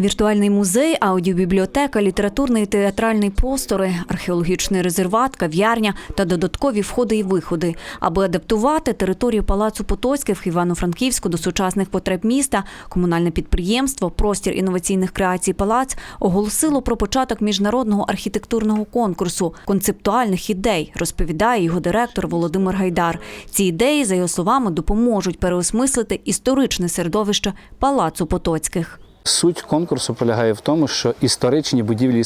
Віртуальний музей, аудіобібліотека, літературний і театральний простори, археологічний резерват, кав'ярня та додаткові входи і виходи. Аби адаптувати територію палацу Потоцьких в Івано-Франківську до сучасних потреб міста, комунальне підприємство Простір інноваційних креацій Палац оголосило про початок міжнародного архітектурного конкурсу концептуальних ідей, розповідає його директор Володимир Гайдар. Ці ідеї, за його словами, допоможуть переосмислити історичне середовище палацу Потоцьких. Суть конкурсу полягає в тому, що історичні будівлі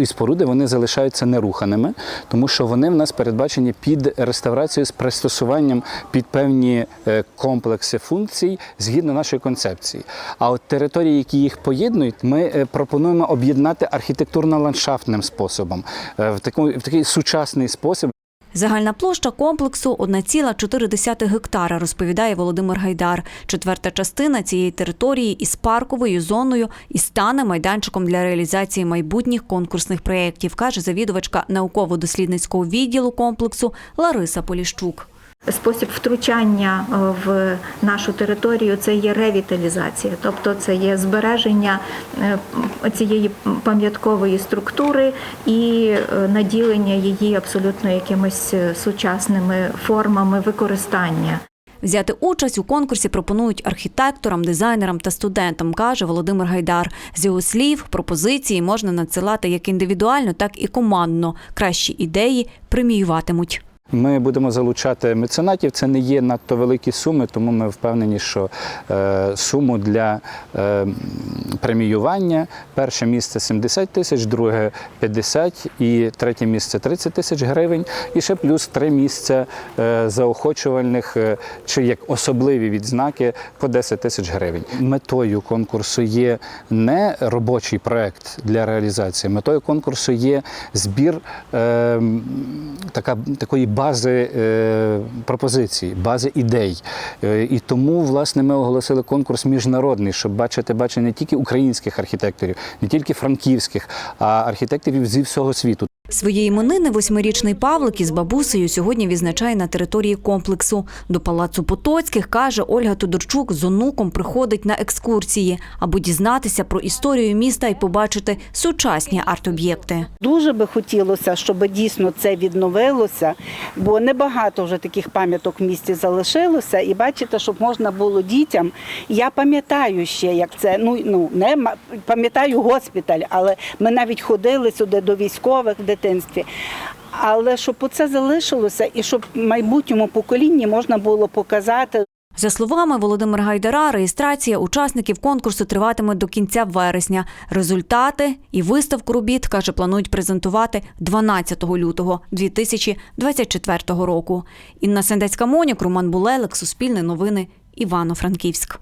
і споруди вони залишаються неруханими, тому що вони в нас передбачені під реставрацію з пристосуванням під певні е, комплекси функцій згідно нашої концепції. А от території, які їх поєднують, ми е, пропонуємо об'єднати архітектурно-ландшафтним способом е, в такий, в такий сучасний спосіб. Загальна площа комплексу 1,4 гектара, розповідає Володимир Гайдар. Четверта частина цієї території із парковою зоною і стане майданчиком для реалізації майбутніх конкурсних проєктів, каже завідувачка науково-дослідницького відділу комплексу Лариса Поліщук. Спосіб втручання е, в нашу територію це є ревіталізація, тобто це є збереження е, цієї пам'яткової структури і е, наділення її абсолютно якимись сучасними формами використання. Взяти участь у конкурсі пропонують архітекторам, дизайнерам та студентам, каже Володимир Гайдар. З його слів, пропозиції можна надсилати як індивідуально, так і командно. Кращі ідеї преміюватимуть. Ми будемо залучати меценатів. Це не є надто великі суми, тому ми впевнені, що е, суму для е, преміювання перше місце 70 тисяч, друге 50 і третє місце 30 тисяч гривень. І ще плюс три місця е, заохочувальних чи як особливі відзнаки по 10 тисяч гривень. Метою конкурсу є не робочий проект для реалізації. Метою конкурсу є збір е, така, такої бази е, пропозицій, бази ідей. Е, і тому, власне, ми оголосили конкурс міжнародний, щоб бачити бачити не тільки українських архітекторів, не тільки франківських, а архітекторів зі всього світу. Свої іменини восьмирічний Павлик із бабусею сьогодні відзначає на території комплексу. До палацу Потоцьких каже Ольга Тодорчук з онуком приходить на екскурсії, аби дізнатися про історію міста і побачити сучасні арт-об'єкти. Дуже би хотілося, щоб дійсно це відновилося, бо небагато вже таких пам'яток в місті залишилося. І бачите, щоб можна було дітям. Я пам'ятаю ще, як це ну ну не пам'ятаю госпіталь, але ми навіть ходили сюди до військових в дитинстві. Але щоб це залишилося, і щоб майбутньому поколінні можна було показати. За словами Володимира Гайдара, реєстрація учасників конкурсу триватиме до кінця вересня. Результати і виставку робіт, каже, планують презентувати 12 лютого 2024 року. Інна Сендецька Монік, Роман Булелик, Суспільне новини, Івано-Франківськ.